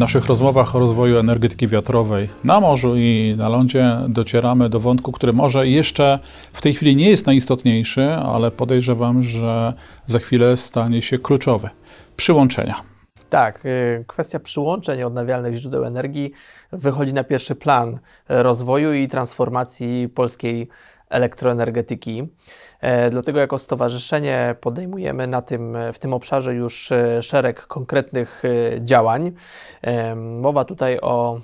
naszych rozmowach o rozwoju energetyki wiatrowej na morzu i na lądzie docieramy do wątku, który może jeszcze w tej chwili nie jest najistotniejszy, ale podejrzewam, że za chwilę stanie się kluczowy. Przyłączenia. Tak, y, kwestia przyłączeń odnawialnych źródeł energii wychodzi na pierwszy plan rozwoju i transformacji polskiej elektroenergetyki. E, dlatego jako stowarzyszenie podejmujemy na tym, w tym obszarze już e, szereg konkretnych e, działań. Mowa tutaj o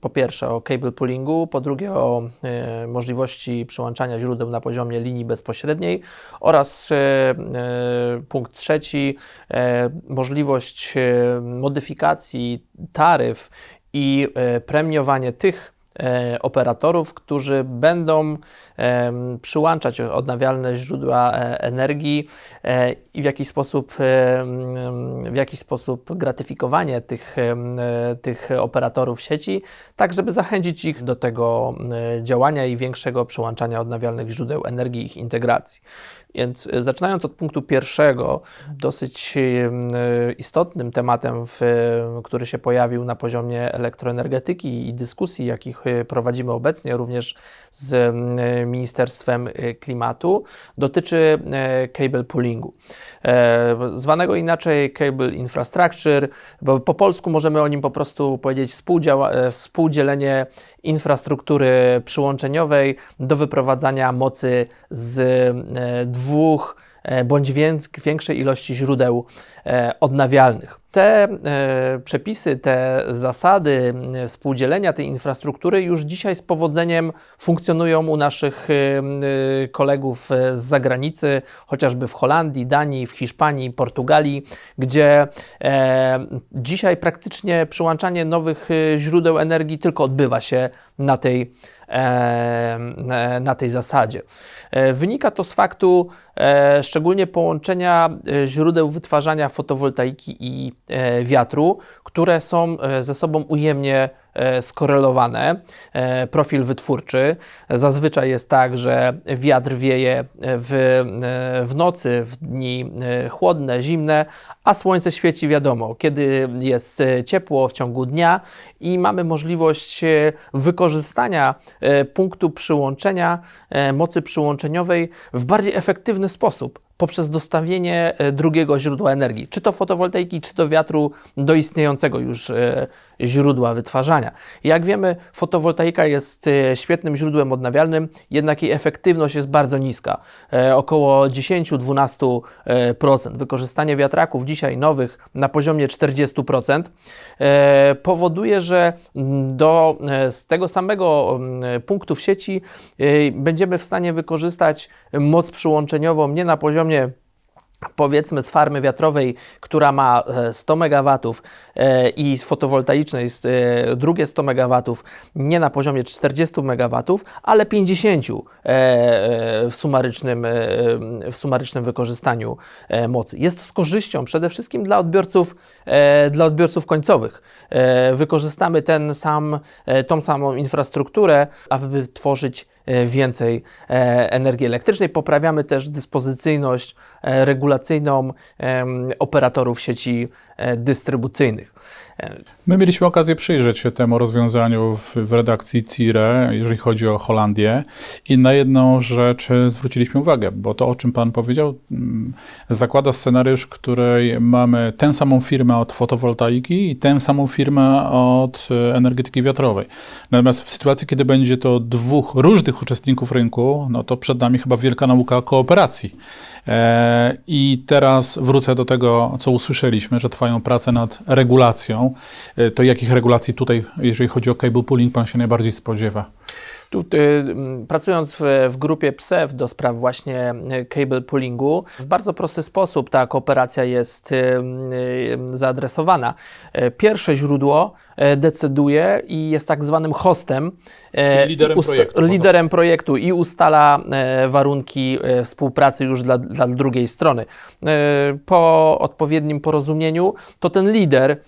po pierwsze o cable poolingu, po drugie o możliwości przyłączania źródeł na poziomie linii bezpośredniej oraz punkt trzeci możliwość modyfikacji taryf i premiowanie tych operatorów, którzy będą przyłączać odnawialne źródła e, energii e, i w jakiś sposób, w jakiś sposób gratyfikowanie tych, tych operatorów sieci, tak żeby zachęcić ich do tego działania i większego przyłączania odnawialnych źródeł energii i ich integracji. Więc e, zaczynając od punktu pierwszego, dosyć e, istotnym tematem, w, który się pojawił na poziomie elektroenergetyki i dyskusji, jakich e, prowadzimy obecnie również z Ministerstwem Klimatu, dotyczy cable poolingu. Zwanego inaczej cable infrastructure, bo po polsku możemy o nim po prostu powiedzieć współdzielenie infrastruktury przyłączeniowej do wyprowadzania mocy z dwóch e, bądź większej ilości źródeł e, odnawialnych. Te e, przepisy, te zasady współdzielenia tej infrastruktury już dzisiaj z powodzeniem funkcjonują u naszych kolegów z zagranicy, chociażby w Holandii, Danii, w Hiszpanii, Portugalii, gdzie dzisiaj praktycznie przyłączanie nowych źródeł energii tylko odbywa się na tej na tej zasadzie. E, wynika to z faktu e, szczególnie połączenia e, źródeł wytwarzania fotowoltaiki i wiatru, które są ze sobą ujemnie E, skorelowane. E, profil wytwórczy. Zazwyczaj jest tak, że wiatr wieje w, e, w nocy, w dni chłodne, zimne, a słońce świeci wiadomo, kiedy jest ciepło w ciągu dnia i mamy możliwość wykorzystania punktu przyłączenia mocy przyłączeniowej w bardziej efektywny sposób poprzez dostawienie drugiego źródła energii, czy to fotowoltaiki, czy to wiatru do istniejącego już źródła wytwarzania. Jak wiemy, fotowoltaika jest e, świetnym źródłem odnawialnym, jednak jej efektywność jest bardzo niska, e, około 10-12%. Wykorzystanie wiatraków dzisiaj nowych na poziomie 40% e, powoduje, że do, z tego samego punktu w sieci będziemy w stanie wykorzystać moc przyłączeniową nie na poziomie мне. Powiedzmy z farmy wiatrowej, która ma 100 MW e, i z fotowoltaicznej e, drugie 100 MW, nie na poziomie 40 MW, ale 50 e, w sumarycznym, w sumarycznym wykorzystaniu mocy. Jest to z korzyścią przede wszystkim dla odbiorców, dla odbiorców końcowych. Wykorzystamy ten sam, tą samą infrastrukturę, aby wytworzyć więcej energii elektrycznej. Poprawiamy też dyspozycyjność regulacyjną operatorów sieci e, dystrybucyjnych. My mieliśmy okazję przyjrzeć się temu rozwiązaniu w, w, redakcji CIRE, jeżeli chodzi o Holandię i na jedną rzecz zwróciliśmy uwagę, bo to, o czym Pan powiedział, mm, zakłada scenariusz, której mamy tę samą firmę od fotowoltaiki i tę samą firmę od energetyki wiatrowej. Natomiast w sytuacji, kiedy będzie to dwóch różnych uczestników rynku, no to przed nami chyba wielka nauka kooperacji. E, I teraz wrócę do tego, co usłyszeliśmy, że trwają prace nad regulacją. E, to jakich regulacji tutaj, jeżeli chodzi o cable pooling, pan się najbardziej spodziewa? Tu, y, pracując w, w, grupie PSEW do spraw właśnie y, cable poolingu, w bardzo prosty sposób ta kooperacja jest y, zaadresowana. Pierwsze źródło decyduje i jest tak zwanym hostem. Liderem, projektu, liderem projektu i ustala warunki współpracy już dla, dla drugiej strony. Po odpowiednim porozumieniu to ten lider,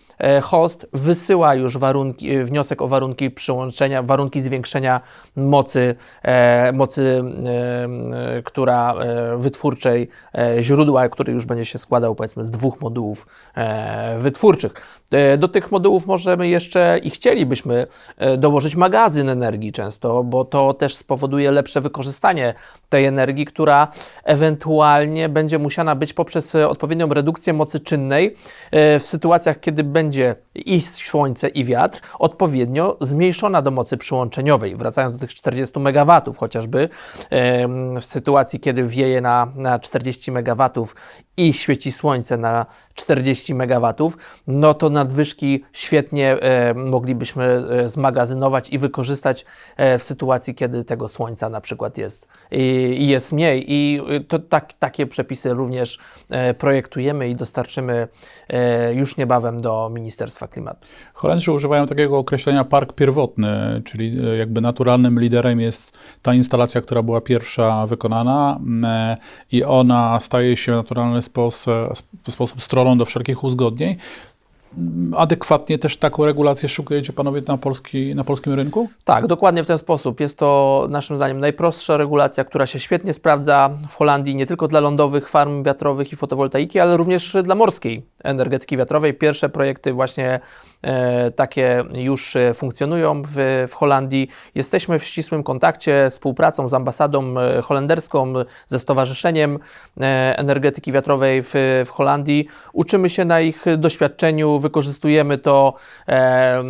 host, wysyła już warunki, wniosek o warunki przyłączenia, warunki zwiększenia mocy, e, mocy e, e, która e, wytwórczej e, źródła, który już będzie się składał powiedzmy z dwóch modułów e, wytwórczych. E, Do tych modułów możemy jeszcze i chcielibyśmy e, dołożyć magazyn energii często, bo to też spowoduje lepsze wykorzystanie tej energii, która ewentualnie będzie musiana być poprzez e, odpowiednią redukcję mocy czynnej e, w sytuacjach, kiedy będzie i słońce, i wiatr, odpowiednio zmniejszona do mocy przyłączeniowej. Wracając do tych 40 MW chociażby, w sytuacji, kiedy wieje na, na 40 MW i świeci słońce na 40 MW, no to nadwyżki świetnie moglibyśmy e, zmagazynować i wykorzystać e, w sytuacji, kiedy tego słońca na przykład jest i, jest mniej. I y, to tak, takie przepisy również e, projektujemy i dostarczymy już niebawem do Ministerstwa Klimatu. Holendrzy używają takiego określenia park pierwotny, czyli e, jakby naturalnym liderem jest ta instalacja, która była pierwsza wykonana e, i ona staje się w naturalny sposób, sposób stroną do wszelkich uzgodnień. Adekwatnie też taką regulację szukujecie panowie na, polski, na polskim rynku? Tak, dokładnie w ten sposób. Jest to naszym zdaniem najprostsza regulacja, która się świetnie sprawdza w Holandii nie tylko dla lądowych farm wiatrowych i fotowoltaiki, ale również dla morskiej energetyki wiatrowej. Pierwsze projekty właśnie takie już e, funkcjonują w, w Holandii. Jesteśmy w ścisłym kontakcie, współpracą z ambasadą e, holenderską, ze Stowarzyszeniem e, Energetyki Wiatrowej w, w Holandii. Uczymy się na ich doświadczeniu, wykorzystujemy to. E,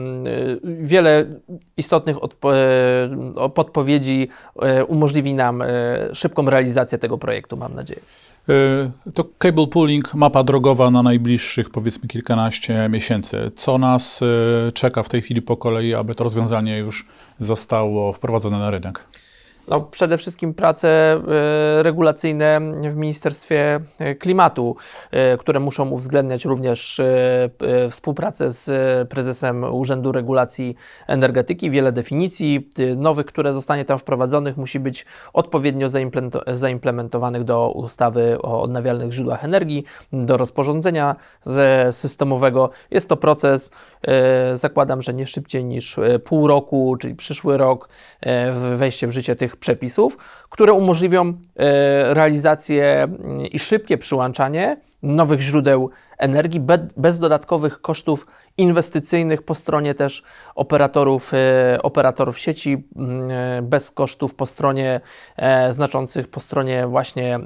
wiele istotnych odpo- e, podpowiedzi e, umożliwi nam e, szybką realizację tego projektu, mam nadzieję. E, To cable pooling, mapa drogowa na najbliższych powiedzmy kilkanaście miesięcy. Co nas e, czeka w tej chwili po kolei, aby to rozwiązanie już zostało wprowadzone na rynek? No, przede wszystkim prace e, regulacyjne w Ministerstwie e, Klimatu, e, które muszą uwzględniać również współpracę z prezesem Urzędu Regulacji Energetyki. Wiele definicji nowych, które zostanie tam wprowadzonych, musi być odpowiednio zaimplemento- zaimplementowanych do ustawy o odnawialnych źródłach energii, do rozporządzenia ze systemowego. Jest to proces, zakładam, że nie szybciej niż pół roku, czyli przyszły rok, wejście w życie tych przepisów, które umożliwią e, realizację mm, i szybkie przyłączanie nowych źródeł energii be, bez dodatkowych kosztów inwestycyjnych po stronie też operatorów, e, operatorów sieci, mm, e, bez kosztów po stronie e, znaczących po stronie właśnie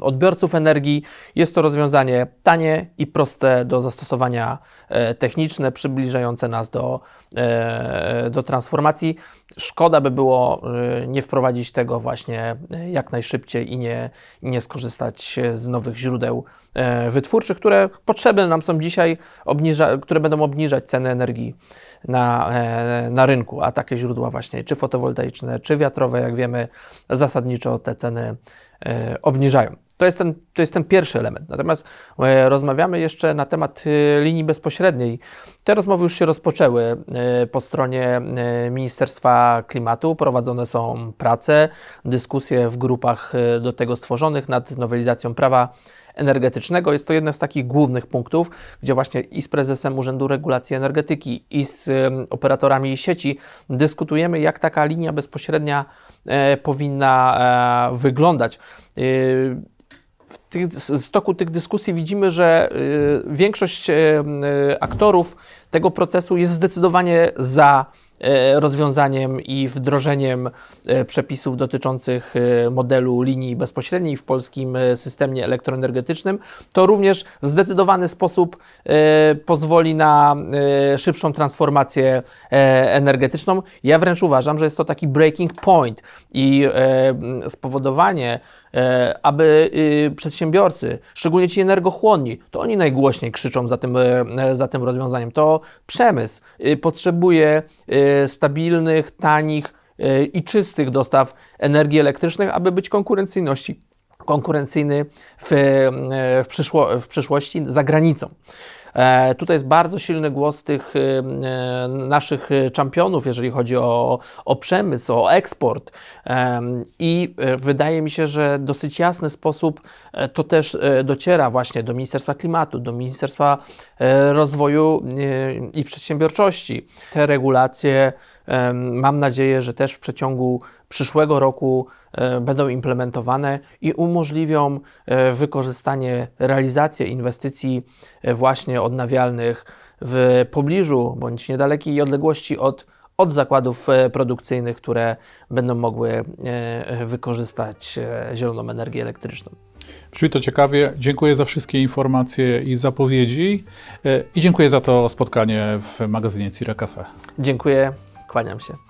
odbiorców energii. Jest to rozwiązanie tanie i proste do zastosowania techniczne, przybliżające nas do, do transformacji. Szkoda by było nie wprowadzić tego właśnie jak najszybciej i nie, nie skorzystać z nowych źródeł wytwórczych, które potrzebne nam są dzisiaj, obniża, które będą obniżać ceny energii na, e, na rynku, a takie źródła właśnie, czy fotowoltaiczne, czy wiatrowe, jak wiemy, zasadniczo te ceny e, obniżają. To jest, ten, to jest ten pierwszy element. Natomiast e, rozmawiamy jeszcze na temat linii bezpośredniej. Te rozmowy już się rozpoczęły po stronie Ministerstwa Klimatu. Prowadzone są prace, dyskusje w grupach do tego stworzonych nad nowelizacją prawa energetycznego. Jest to jeden z takich głównych punktów, gdzie właśnie i z prezesem Urzędu Regulacji Energetyki, i z operatorami sieci dyskutujemy, jak taka linia bezpośrednia e, powinna e, wyglądać. E, w tych, z toku tych dyskusji widzimy, że większość aktorów tego procesu jest zdecydowanie za rozwiązaniem i wdrożeniem y, przepisów dotyczących y, modelu linii bezpośredniej w polskim systemie elektroenergetycznym. To również w zdecydowany sposób pozwoli na szybszą transformację e, energetyczną. Ja wręcz uważam, że jest to taki breaking point i e, spowodowanie e, aby y, przedsiębiorcy, szczególnie ci energochłonni, to oni najgłośniej krzyczą za tym, e, za tym rozwiązaniem. To przemysł y, potrzebuje y, stabilnych, tanich y, i czystych dostaw energii elektrycznej, aby być konkurencyjności konkurencyjny w, e, w, przyszło, w przyszłości za granicą. E, Tutaj jest bardzo silny głos tych e, naszych czempionów, jeżeli chodzi o, o przemysł, o eksport. I e, wydaje mi się, że dosyć jasny sposób e, to też e, dociera właśnie do Ministerstwa Klimatu, do Ministerstwa e, Rozwoju e, i Przedsiębiorczości. Te regulacje mam nadzieję, że też w przeciągu przyszłego roku e, będą implementowane i umożliwią e, wykorzystanie, realizację inwestycji e, właśnie odnawialnych w pobliżu bądź niedalekiej odległości od, od zakładów produkcyjnych, które będą mogły wykorzystać zieloną energię elektryczną. Brzmi to ciekawie. Dziękuję za wszystkie informacje i zapowiedzi i dziękuję za to spotkanie w magazynie Cire Cafe. Dziękuję, kłaniam się.